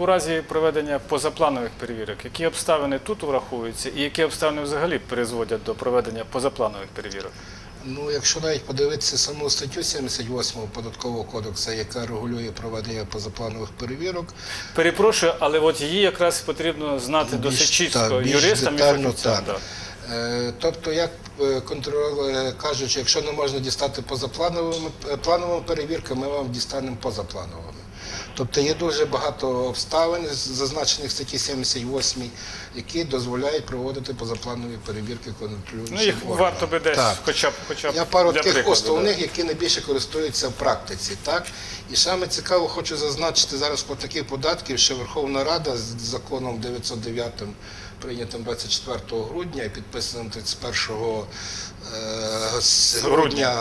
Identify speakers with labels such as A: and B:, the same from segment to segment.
A: У разі проведення позапланових перевірок, які обставини тут враховуються і які обставини взагалі призводять до проведення позапланових перевірок?
B: Ну, якщо навіть подивитися саму статтю 78 податкового кодексу, яка регулює проведення позапланових перевірок,
A: Перепрошую, але от її якраз потрібно знати
B: Більш-
A: досить чітко
B: більш
A: юристам і
B: детально,
A: фахівцям.
B: так. Е, Тобто, як е, контроль е, кажуть, якщо не можна дістати позаплановими е, плановими перевірками, ми вам дістанемо позаплановими. Тобто є дуже багато обставин, зазначених в статті 78, які дозволяють проводити позапланові перевірки контролюючим
A: Ну їх
B: органам.
A: варто би десь,
B: Так.
A: хоча б хоча б
B: Я пару
A: для
B: таких
A: прикладу,
B: основних,
A: да.
B: які найбільше користуються в практиці. Так? І саме цікаво, хочу зазначити зараз по таких податків, що Верховна Рада з законом 909, прийнятим 24 грудня і підписаним 31 е, з грудня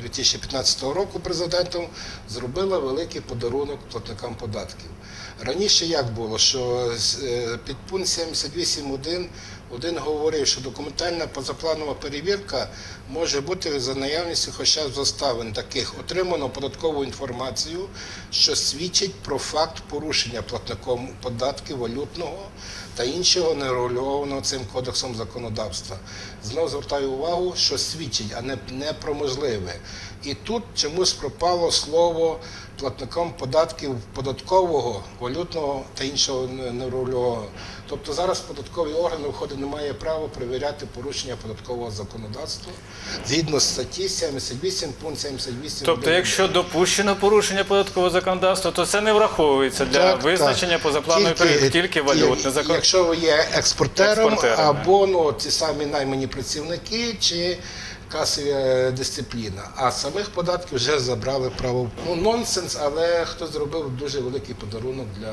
B: 2015 року президентом, зробила великий подарунок платникам податків. Раніше як було, що під пункт 78.1 один говорив, що документальна позапланова перевірка може бути за наявністю хоча б заставин таких отримано податкову інформацію, що свідчить про факт порушення платником податків валютного та іншого нерегульованого цим кодексом законодавства. Знову звертаю увагу, що свідчить, а не, про можливе. І тут чомусь пропало слово платником податків податкового, валютного та іншого не- нерегульованого. Тобто зараз податкові органи виходить не має права перевіряти порушення податкового законодавства згідно з статті 78, пункт 78.
A: Тобто, якщо допущено порушення податкового законодавства, то це не враховується для
B: Так,
A: визначення
B: так.
A: позапланової перевірки, тільки валютне закон.
B: Якщо ви є експортером,
A: Експортером,
B: або ну, ті самі наймані працівники чи касова дисципліна. А самих податків вже забрали право. Ну, нонсенс, але хто зробив дуже великий подарунок для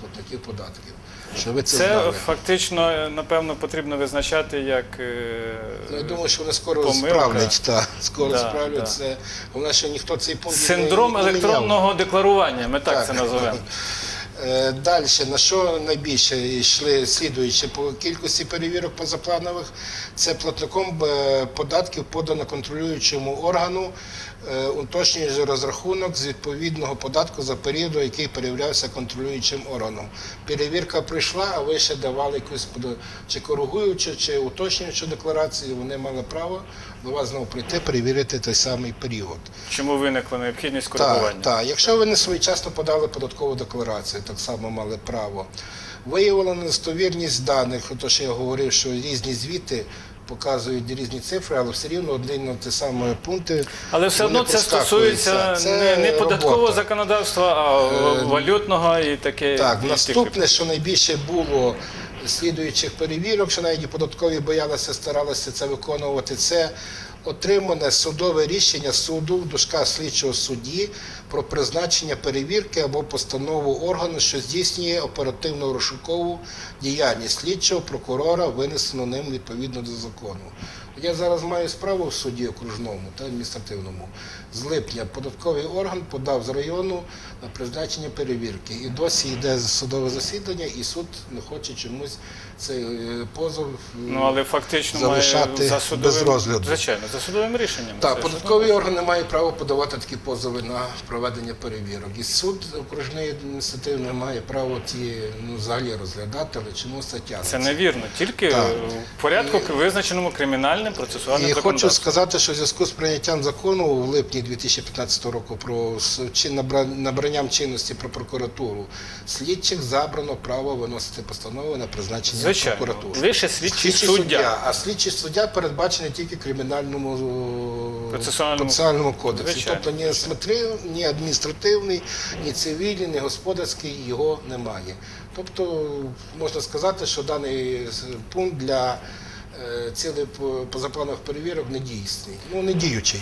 B: платників податків. Що ви це,
A: Це
B: знали.
A: фактично, е, напевно, потрібно визначати як е,
B: Ну, я думаю, що вони скоро
A: помилка.
B: справлять, та, скоро
A: Да,
B: справлять
A: да.
B: це. Головне, що ніхто цей пункт
A: синдром
B: не міняв.
A: електронного декларування. Ми так,
B: Так.
A: це називаємо.
B: Е, Далі, на що найбільше йшли слідуючи по кількості перевірок позапланових, це платником е, податків подано контролюючому органу, е, уточнюючи розрахунок з відповідного податку за період, який перевірявся контролюючим органом. Перевірка прийшла, а ви ще давали якусь чи коригуючу, чи уточнюючу декларацію. Вони мали право до вас знову прийти, перевірити той самий період.
A: Чому виникла необхідність коригування?
B: Так, так. Якщо ви не своєчасно подали податкову декларацію, так само мали право. Виявлено недостовірність даних, то що я говорив, що різні звіти показують різні цифри, але все рівно одні на ті самі пункти.
A: Але все одно це стосується
B: Це
A: не, не податкового
B: робота.
A: законодавства, а
B: Е,
A: валютного і таке.
B: Так,
A: і
B: наступне, що найбільше було слідуючих перевірок, що навіть і податкові боялися, старалися це виконувати, це отримане судове рішення суду в дужках слідчого судді про призначення перевірки або постанову органу, що здійснює оперативно розшукову діяльність слідчого прокурора, винесено ним відповідно до закону. Я зараз маю справу в суді окружному та адміністративному. З липня податковий орган подав з району на призначення перевірки. І досі йде судове засідання, і суд не хоче чомусь цей е, позов. е,
A: Ну, але фактично
B: залишати
A: має за судовим,
B: без розгляду.
A: Звичайно, за судовим рішенням.
B: Так,
A: Це ж-
B: податковий орган не має права подавати такі позови на проведення перевірок. І суд окружний адміністративний має право ті ну, взагалі розглядати, але чому стаття?
A: Це невірно, тільки
B: Так.
A: в порядку визначеному кримінальним процесуальним
B: І хочу сказати, що в зв'язку з прийняттям закону в липні 2015 року про чи набра- набранням чинності про прокуратуру слідчих забрано право виносити постанови на призначення
A: Звичайно,
B: прокуратури.
A: лише слідчий
B: Слідчий
A: суддя.
B: а слідчий суддя передбачений тільки в кримінальному
A: Процесуальному-
B: процесуальному кодексі.
A: Звичайно,
B: тобто ні, смотри- ні адміністративний, ні цивільний, ні господарський його немає. Тобто можна сказати, що даний пункт для цілих цілей по- позапланових перевірок не дійсний. Ну, не діючий.